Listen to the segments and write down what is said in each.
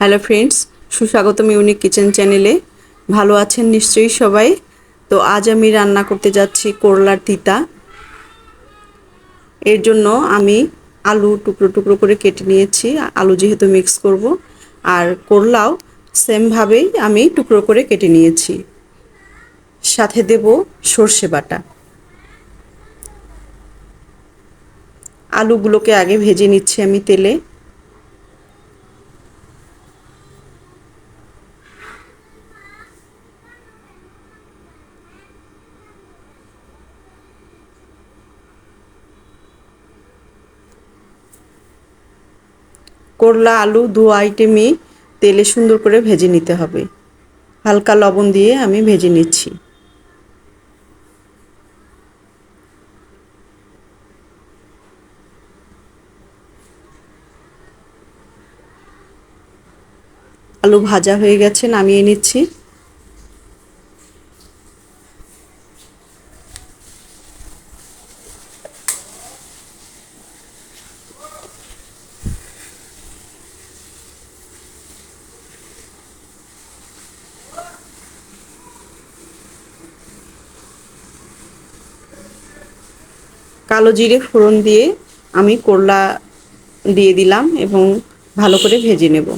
Hello friends সুস্বাগতম unique kitchen চ্যানেলে ভালো আছেন নিশ্চয়ই সবাই। তো আজ আমি রান্না করতে যাচ্ছি করলার তিতা। এর জন্য আমি আলু টুকরো টুকরো করে কেটে নিয়েছি। আলু যেহেতু মিক্স করব, আর করলাও সেমভাবেই আমি টুকরো করে কেটে নিয়েছি। সাথে দেব সর্ষে বাটা। আলুগুলোকে আগে ভেজে নিচ্ছি আমি তেলে। করলা, আলু দু আইটেমই তেলে সুন্দর করে ভেজে নিতে হবে। হালকা লবণ দিয়ে আমি ভেজে নিচ্ছি। আলু ভাজা হয়ে গেছে, নামিয়ে নিচ্ছি। কালো জিরে ফোড়ন দিয়ে আমি করলা দিয়ে দিলাম এবং ভালো করে ভেজে নেব।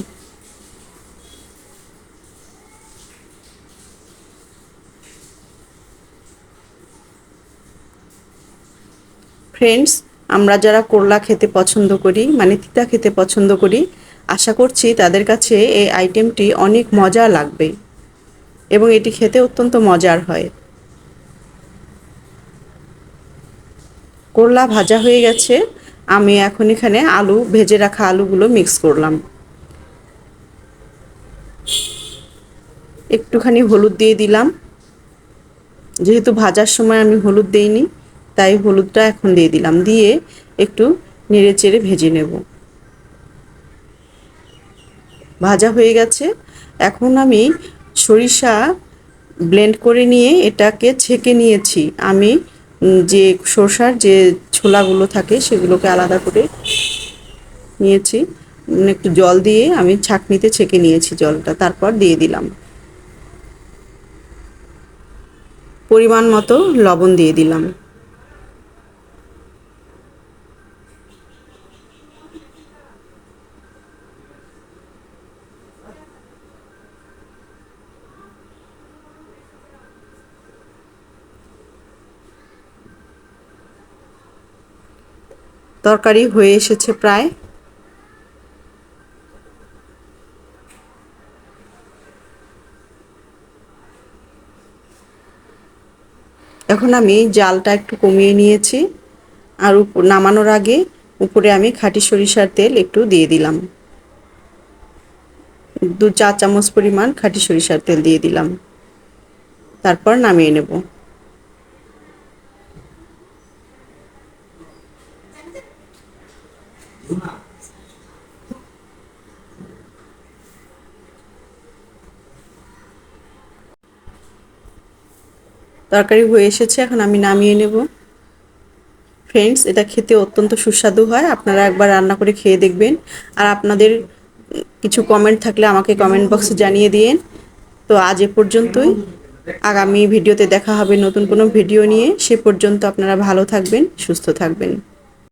ফ্রেন্ডস আমরা যারা করলা খেতে পছন্দ করি মানে তিতা খেতে পছন্দ করি, আশা করছি তাদের কাছে এই আইটেমটি অনেক মজা লাগবে এবং এটি খেতে অত্যন্ত মজার হয়। করলা ভাজা হয়ে গেছে। আমি এখন এখানে আলু, ভেজে রাখা আলুগুলো মিক্স করলাম। একটুখানি হলুদ দিয়ে দিলাম। যেহেতু ভাজার সময় আমি হলুদ দেইনি, তাই হলুদটা এখন দিয়ে দিলাম। দিয়ে একটু নেড়ে চেড়ে ভেজে নেব। ভাজা হয়ে গেছে। এখন আমি সরিষা ব্লেন্ড করে নিয়ে এটাকে ছেঁকে নিয়েছি। আমি যে সরষার যে ছোলাগুলো থাকে সেগুলোকে আলাদা করে নিয়েছি। একটু জল দিয়ে আমি ছাঁকনিতে ছেঁকে নিয়েছি জলটা, তারপর দিয়ে দিলাম। পরিমাণ মতো লবণ দিয়ে দিলাম। তরকারি হয়ে এসেছে প্রায়। এখন আমি জালটা একটু কমিয়ে নিয়েছি আর নামানোর আগে উপরে আমি খাঁটি সরিষার তেল একটু দিয়ে দিলাম। দু চা চামচ পরিমাণ খাঁটি সরিষার তেল দিয়ে দিলাম। তারপর নামিয়ে নেব। তরকারি হয়ে এসেছে, এখন আমি নামিয়ে নেব। ফ্রেন্ডস এটা খেতে অত্যন্ত সুস্বাদু হয়, আপনারা একবার রান্না করে খেয়ে দেখবেন। আর আপনাদের কিছু কমেন্ট থাকলে আমাকে কমেন্ট বক্সে জানিয়ে দিন তো আজ এ পর্যন্তই। আগামী ভিডিওতে দেখা হবে নতুন কোনো ভিডিও নিয়ে। সে পর্যন্ত আপনারা ভালো থাকবেন, সুস্থ থাকবেন।